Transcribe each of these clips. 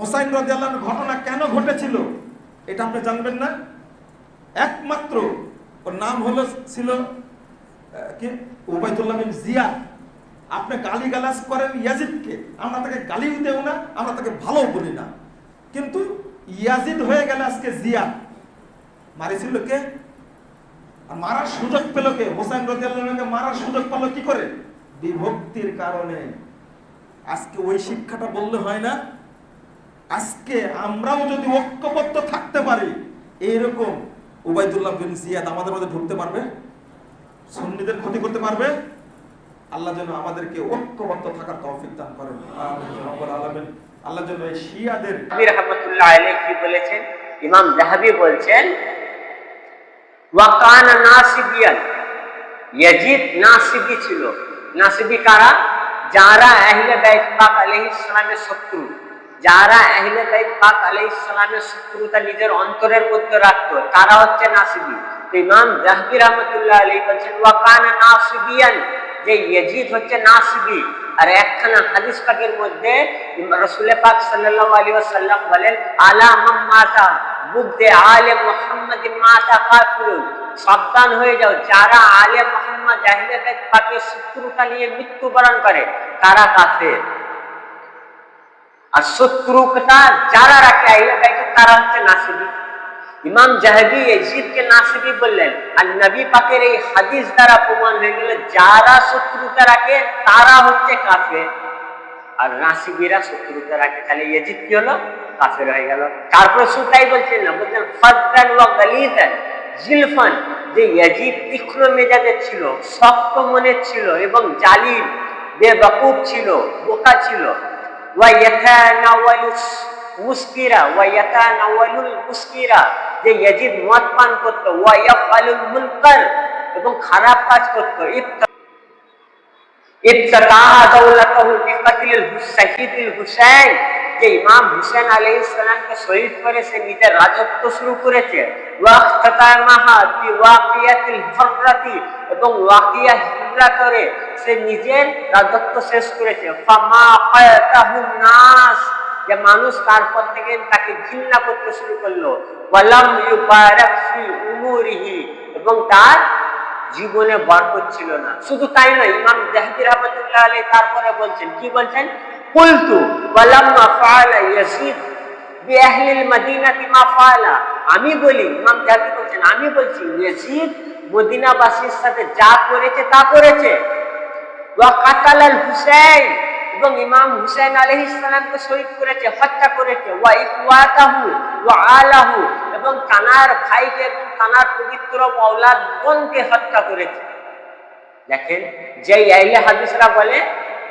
হোসাইন রাজিয়াল্লাহর ঘটনা কেন ঘটেছিল? এটা আপনি জানবেন না। একমাত্র ওর নাম হলো, ছিল কি? উবাইদুল্লাহ বিন জিয়া আপনি গালি গালাজ করেন ইয়াজিদকে। আমরা তাকে গালিও দেও না, আমরা তাকে ভালো বলি না। কিন্তু ইয়াজিদ হয়ে গেল আজকে জিয়া মারিছিল কে? আর মারার সুযোগ পেল কে? হোসাইন রাজিয়াল্লাহকে মারার সুযোগ পেল কি করে? বিভক্তির কারণে। আজকে ওই শিক্ষাটা বললে হয় না। আজকে আমরাও যদি ঐক্যবদ্ধ থাকতে পারি, এইরকম উবাইদুল্লাহ বিন জিয়াদ আমাদের মধ্যে ঢুকতে পারবে, সুন্নিদের ক্ষতি করতে পারবে। আল্লাহ যেন আমাদেরকে ঐক্যবদ্ধ থাকার তৌফিক দান করেন। আলামিন। আল্লাহ যেন এই শিয়াদের রহমতুল্লাহ আলাইহি কি বলেছেন? ইমাম জাহাবি বলছেন, ওয়াকানা নাসিবিয়ান, ইয়াজিদ নাসিবি ছিল। নাসিবি কারা? যারা আহলে বাইত পাক আলাইহিস সালামের শত্রু। যারা আহলে বাইত পাক আলাইহিস সালামের শত্রুতা নিজের অন্তরের মধ্যে রাখতো, তারা হচ্ছে নাসিবি। ইমাম জাহাবি রহমতুল্লাহ আলাইহি বলছেন ওয়াকানা নাসিবিয়ান যে ইয়াজিদ হচ্ছে নাসিবি। আর একখানা হাদিস পাকের মধ্যে রসুল পাক সাল্লাল্লাহু আলাইহি ওয়াসাল্লাম বলেন, আলা মাম্মাতা বুদ্ধে আলে মুহাম্মদ মাতা কাফিরুন সাবধান হয়ে যাও। যারা আলে মুহাম্মদ আহলে বাইত পাকের শত্রুতা নিয়ে মৃত্যুবরণ করে, তারা কাফের। আর শত্রুতা যারা রাখে বাইত তারা হচ্ছে নাসিবি। ইমাম জাহাবি ইয়াজিদকে নাসিবি বললেন আর নবী পাকের এই হাদিস দ্বারা প্রমাণ হয়ে গেল, যারা শত্রুতা রাখে, তারা হচ্ছে কাফের। আর নাসিবিরা শত্রুতা রাখে, তাহলে ইয়াজিদ কি হলো? কাফের হয়ে গেল। তারপরে সুতাই বলছেন না বলছেন ফাদ্দান ওয়া গালিদান, জিলফান, যে ইয়াজিদ তীক্ষ্ণ মেজাজের ছিল, শক্ত মনের ছিল এবং জালিম বেবাকুব ছিল, বোকা ছিল মুস্কিরা ওয়া ইয়াতানাওয়ালুল মুস্কিরা যে ইয়াজিদ মদ পান করত ওয়া ইয়াফআলুল মুনকার এবং খারাপ কাজ করত। ইফতা ইফতাতাহা দাওলাতাহু বিকাতিল হুসাইদিল হুসাইন। যে ইমাম হুসেন আলাইহিস সালামকে শহীদ করে সে নিজের রাজত্ব শুরু করেছে। এবং করে সে নিজের রাজত্ব শেষ করেছে। যে মানুষ তারপর থেকে তাকে ঘৃণা করতে শুরু করল। এবং তার জীবনে বরকত ছিল না। শুধু তাই নয়, ইমাম জাহাবি রহমতুল্লাহ আলী তারপরে বলছেন, কি বলছেন? কুলতু ওয়ালাম্মা ফাআলা ইয়াসিদ বিআহলিল মদিনাতি মা ফাআলা আমি বলি, ইমাম জাহাবি বলছেন, আমি বলছি ইয়াসিদ মদিনাবাসীর সাথে যা করেছে তা করেছে। ওয়া কাতালাল হুসাইন, এবং ইমাম হুসাইন আলাইহিস সালামকে শহীদ করেছে, হত্যা করেছে। ওয়া ইকওয়াতাহু, ওয়া আলাহু, এবং তানার ভাইকে এবং তানার পবিত্র মাওলাদ বোনকে হত্যা করেছে। দেখেন যে আইলে হাদিসরা বলে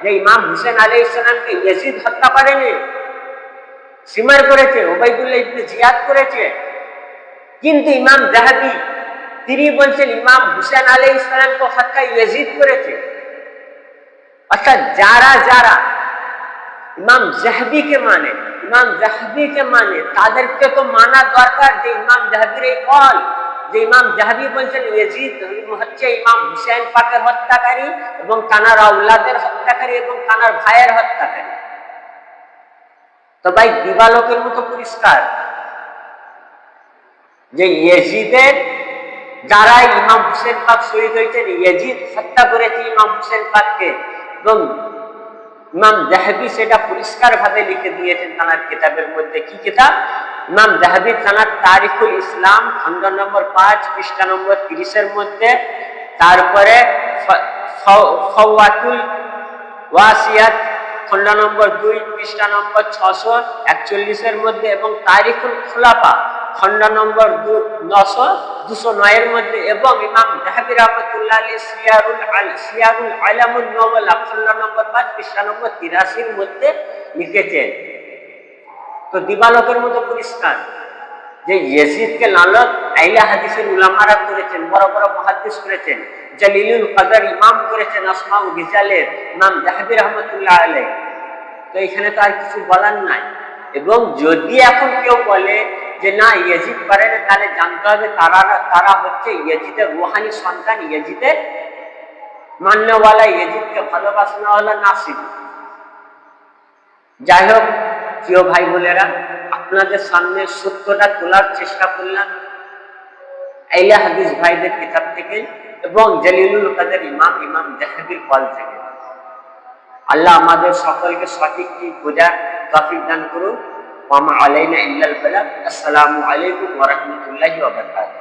যে ইমাম হুসেন আলাইহিস সালামকে ইয়াজিদ হত্যা করেনি, সিমার করেছে ওবাইদুল্লাহ ইবনে জিয়াদ করেছে। কিন্তু ইমাম জাহাবি, তিনি বলছেন ইমাম হুসেন আলাইহিস সালামকে হত্যা ইয়াজিদ করেছে। অর্থাৎ যারা যারা ইমাম জাহাবিকে মানে ইমাম জাহাবিকে মানে তাদেরকে তো মানা দরকার যে ইমাম জাহাবির এই কল। যে ইমাম জাহাবি বলছেন, ইয়াজিদ হচ্ছে ইমাম হুসেন পাকের হত্যাকারী এবং তানার আউলাদের হত্যাকারী এবং তানার ভাইয়ের হত্যাকারী। তো ভাই, দিবালোকের মতো পরিষ্কার। যে ইয়েজিদের যারা ইমাম হুসেন পাক শহীদ হয়েছেন, ইয়েজিদ হত্যা করেছে ইমাম হুসেন পাককে এবং ইমাম জাহাবি সেটা পরিষ্কার ভাবে লিখে দিয়েছেন তানার কিতাবের মধ্যে। কি কিতাব? ইমাম জাহাবি তানার তারিখুল ইসলাম খন্ড নম্বর পাঁচ, পৃষ্ঠা নম্বর তিরিশের মধ্যে। তারপরে ওয়াসিয়াত খন্ড নম্বর দুই, পৃষ্ঠা নম্বর ছশো একচল্লিশের মধ্যে এবং তারিখুল খোলাপা খন্ড নম্বর নশো দুশো নয়ের মধ্যে এবং ইমাম জাহাবি রহমতুল্লাহ আলী সিয়ারুল আল সিয়ারুল আলামুল নবলা খন্ড নম্বর পাঁচ, পৃষ্ঠা নম্বর তিরাশির মধ্যে লিখেছেন। তো দিবালকের মতো পরিষ্কার। যে ইয়েজিদকে লালত আইলা হাদিসের উলামারা করেছেন, বড় বড় মহাদিস করেছেন, জালিলুল কদর ইমাম করেছেন আসমা ও রিজালের ইমাম জাহাবি রহমতুল্লাহ আলাই তো এখানে তো আর কিছু বলার নাই। এবং যদি এখন কেউ বলে যে, না, ইয়েজিদ পারে না, তাহলে জানতে হবে তারা তারা হচ্ছে ইয়েজিদের রুহানি সন্তান, ইয়েজিদের মান্যওয়ালা, ইয়েজিদকে ভালোবাসনাওয়ালা নাসিব। যাই হোক প্রিয় ভাই বোনেরা, আপনাদের সামনে সত্যটা তোলার চেষ্টা করলাম। আইলা হাদিস ভাইদের কিতাব থেকে এবং জলিলুল কাদের ইমাম ইমাম জাহাবির কল থেকে। আল্লাহ আমাদের সকলকে সঠিক ঠিক বোঝার তফিক দান করুন ওয়ামা আলাইনা ইল্লাল বালাগ আসসালামু আলাইকুম ওয়া রাহমাতুল্লাহি ওয়া বারাকাতুহু।